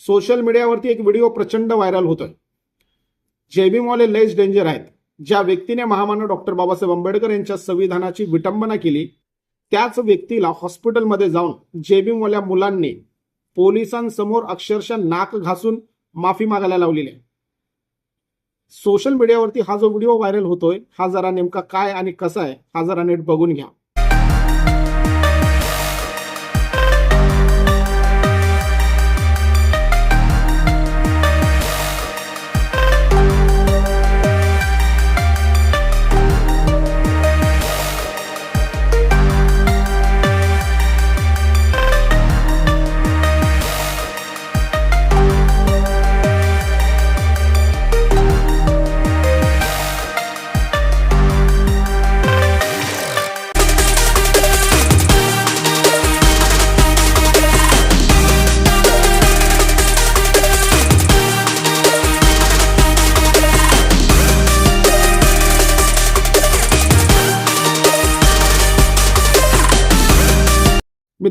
Social मीडियावरती एक video प्रचंड व्हायरल होतोय. जेबीमॉल हे लेस डेंजर आहेत. ज्या व्यक्तीने महामानव डॉक्टर बाबासाहेब आंबेडकर यांच्या संविधानाची विटंबना केली त्याच व्यक्तीला हॉस्पिटलमध्ये जाऊन जेबीमवाल्या मुलांनी पोलिसांसमोर अक्षरशः नाक घासून माफी मागायला लावलेली आहे. सोशल मीडियावरती हा जो व्हिडिओ व्हायरल होतोय हा जरा नेमका काय आणि कसा आहे हा जरा नीट बघून घ्या.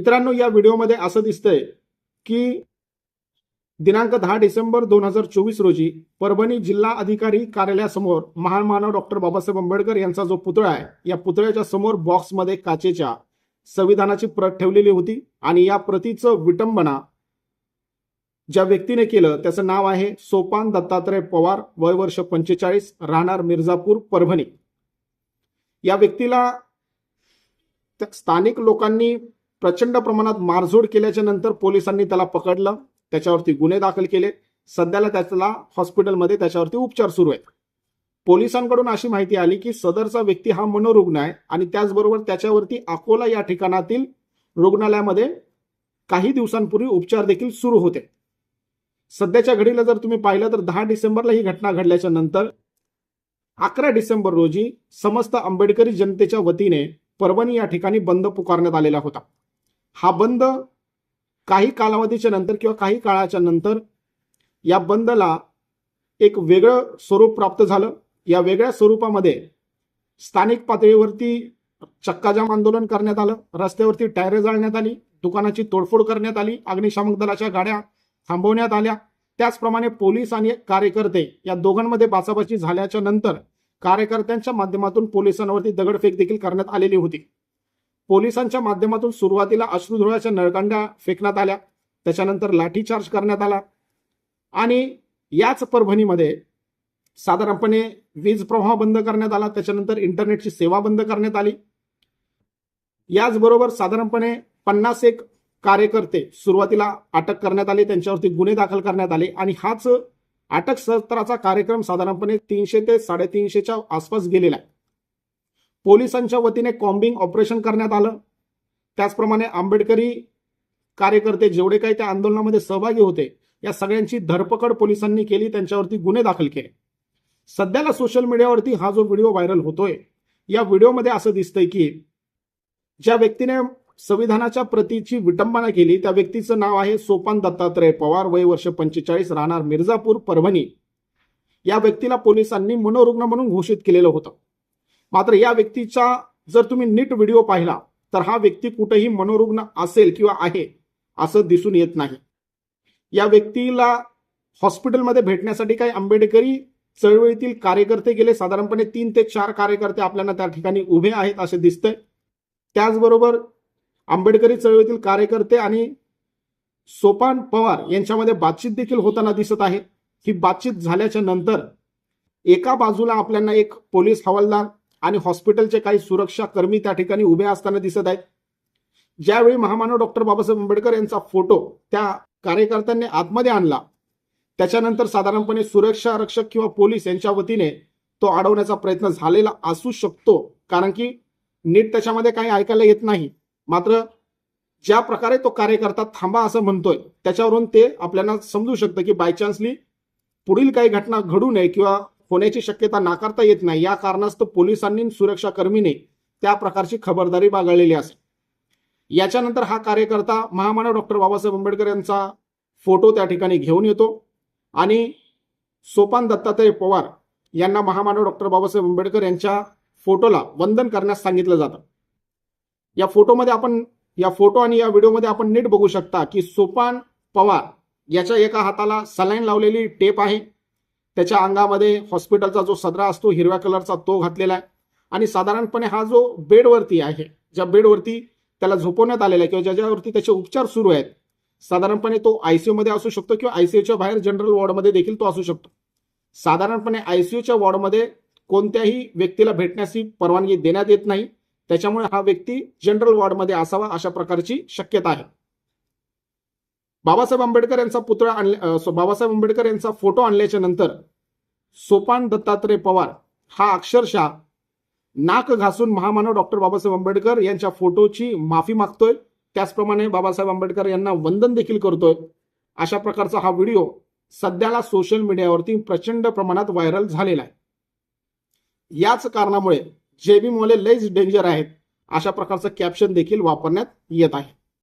मित्रांनो या व्हिडिओमध्ये असं दिसतंय की दिनांक दहा डिसेंबर दोन हजार चोवीस रोजी परभणी जिल्हा अधिकारी कार्यालयासमोर महामानव डॉक्टर बाबासाहेब आंबेडकर यांचा जो पुतळा आहे या पुतळ्याच्या समोर बॉक्समध्ये काचेच्या संविधानाची प्रत ठेवलेली होती आणि या प्रतीचं विटंबना ज्या व्यक्तीने केलं त्याचं नाव आहे सोपान दत्तात्रय पवार वय वर्ष पंचेचाळीस राहणार मिर्झापूर परभणी. या व्यक्तीला स्थानिक लोकांनी प्रचंड प्रमाणात मारझोड केल्याच्यानंतर पोलिसांनी त्याला पकडलं त्याच्यावरती गुन्हे दाखल केले. सध्याला त्याला हॉस्पिटलमध्ये त्याच्यावरती उपचार सुरू आहेत. पोलिसांकडून अशी माहिती आली की सदरचा व्यक्ती हा मनोरुग्ण आहे आणि त्याचबरोबर त्याच्यावरती अकोला या ठिकाणातील रुग्णालयामध्ये काही दिवसांपूर्वी उपचार देखील सुरू होते. सध्याच्या घडीला जर तुम्ही पाहिलं तर दहा डिसेंबरला ही घटना घडल्याच्या नंतर अकरा डिसेंबर रोजी समस्त आंबेडकरी जनतेच्या वतीने परभणी या ठिकाणी बंद पुकारण्यात आलेला होता. हा बंद काही कालावधीच्या नंतर किंवा काही काळाच्या नंतर या बंदला एक वेगळं स्वरूप प्राप्त झालं. या वेगळ्या स्वरूपामध्ये स्थानिक पातळीवरती चक्काजाम आंदोलन करण्यात आलं. रस्त्यावरती टायर जाळण्यात आली. दुकानाची तोडफोड करण्यात आली. अग्निशामक दलाच्या गाड्या थांबवण्यात आल्या. त्याचप्रमाणे पोलीस आणि कार्यकर्ते या दोघांमध्ये बाचाबाची झाल्याच्यानंतर कार्यकर्त्यांच्या माध्यमातून पोलिसांवरती दगडफेक देखील करण्यात आलेली होती. पोलिसांच्या माध्यमातून सुरुवातीला अश्रुधुराच्या नळकांड्या फेकण्यात आल्या. त्याच्यानंतर लाठीचार्ज करण्यात आला. आणि याच परभणीमध्ये साधारणपणे वीज प्रवाह बंद करण्यात आला. त्याच्यानंतर इंटरनेटची सेवा बंद करण्यात आली. याचबरोबर साधारणपणे पन्नास एक कार्यकर्ते सुरुवातीला अटक करण्यात आले. त्यांच्यावरती गुन्हे दाखल करण्यात आले. आणि हाच अटक सत्राचा कार्यक्रम साधारणपणे तीनशे ते साडेतीनशेच्या आसपास गेलेला आहे. पोलिसांच्या वतीने कॉम्बिंग ऑपरेशन करण्यात आलं. त्याचप्रमाणे आंबेडकरी कार्यकर्ते जेवढे काही त्या आंदोलनामध्ये सहभागी होते या सगळ्यांची धरपकड पोलिसांनी केली त्यांच्यावरती गुन्हे दाखल केले. सध्याला सोशल मीडियावरती हा जो व्हिडिओ व्हायरल होतोय या व्हिडिओमध्ये असं दिसतंय की ज्या व्यक्तीने संविधानाच्या प्रतीची विटंबना केली त्या व्यक्तीचं नाव आहे सोपान दत्तात्रय पवार वय वर्ष पंचेचाळीस राहणार मिर्झापूर परभणी. या व्यक्तीला पोलिसांनी मनोरुग्ण म्हणून घोषित केलेलं होतं. मात्र या व्यक्तीचा जर तुम्ही नीट व्हिडिओ पाहिला तर हा व्यक्ती कुठेही मनोरुग्ण असेल किंवा आहे असं दिसून येत नाही. या व्यक्तीला हॉस्पिटलमध्ये भेटण्यासाठी काही आंबेडकरी चळवळीतील कार्यकर्ते गेले. साधारणपणे तीन ते चार कार्यकर्ते आपल्याला त्या ठिकाणी उभे आहेत असे दिसतंय. त्याचबरोबर आंबेडकरी चळवळीतील कार्यकर्ते आणि सोपान पवार यांच्यामध्ये बातचीत देखील होताना दिसत आहे. ही बातचीत झाल्याच्यानंतर एका बाजूला आपल्याला एक पोलीस हवालदार आणि हॉस्पिटलचे काही सुरक्षा कर्मी त्या ठिकाणी उभे असताना दिसत आहेत. ज्यावेळी महामानव डॉक्टर बाबासाहेब आंबेडकर यांचा फोटो त्या कार्यकर्त्यांनी आतमध्ये आणला त्याच्यानंतर साधारणपणे सुरक्षा रक्षक किंवा पोलीस यांच्या वतीने तो अडवण्याचा प्रयत्न झालेला असू शकतो. कारण की नीट त्याच्यामध्ये काही ऐकायला येत नाही. मात्र ज्या प्रकारे तो कार्यकर्ता थांबा असं म्हणतोय त्याच्यावरून ते आपल्याला समजू शकतं की बायचान्सली पुढील काही घटना घडू नये किंवा होण्याची शक्यता नाकारता येत नाही. या कारणास्तव पोलिसांनी सुरक्षा कर्मीने त्या प्रकारची खबरदारी बाळगलेली असेल याच्यानंतर हा कार्यकर्ता महामानव डॉक्टर बाबासाहेब आंबेडकर यांचा फोटो त्या ठिकाणी घेऊन येतो. आणि सोपान दत्तात्रय पवार यांना महामानव डॉक्टर बाबासाहेब आंबेडकर यांच्या फोटोला वंदन करण्यास सांगितलं जातं. या फोटोमध्ये आपण या फोटो आणि या व्हिडिओमध्ये आपण नीट बघू शकता की सोपान पवार याच्या एका हाताला सलाईन लावलेली टेप आहे. त्याच्या अंगामध्ये हॉस्पिटलचा जो सदरा असतो हिरव्या कलरचा तो घातलेला आहे. आणि साधारणपणे हा जो बेडवरती आहे ज्या बेडवरती त्याला झोपवण्यात आलेला आहे किंवा ज्याच्यावरती त्याचे उपचार सुरू आहेत साधारणपणे तो आयसीयू मध्ये असू शकतो किंवा आयसीयूच्या बाहेर जनरल वॉर्डमध्ये देखील तो असू शकतो. साधारणपणे आयसीयूच्या वॉर्डमध्ये कोणत्याही व्यक्तीला भेटण्याची परवानगी देण्यात येत नाही. त्याच्यामुळे हा व्यक्ती जनरल वॉर्डमध्ये असावा अशा प्रकारची शक्यता आहे. बाबासाहेब आंबेडकर यांचा पुतळा आणले बाबासाहेब आंबेडकर यांचा फोटो आणल्याच्या नंतर सोपान दत्तात्रय पवार हा अक्षरशः नाक घासून महामानव डॉक्टर बाबासाहेब आंबेडकर यांच्या फोटोची माफी मागतोय. त्याचप्रमाणे बाबासाहेब आंबेडकर यांना वंदन देखील करतोय. अशा प्रकारचा हा व्हिडिओ सध्याला सोशल मीडियावरती प्रचंड प्रमाणात व्हायरल झालेला आहे. याच कारणामुळे जेबी मोले लईच डेंजर आहेत अशा प्रकारचं कॅप्शन देखील वापरण्यात येत आहे.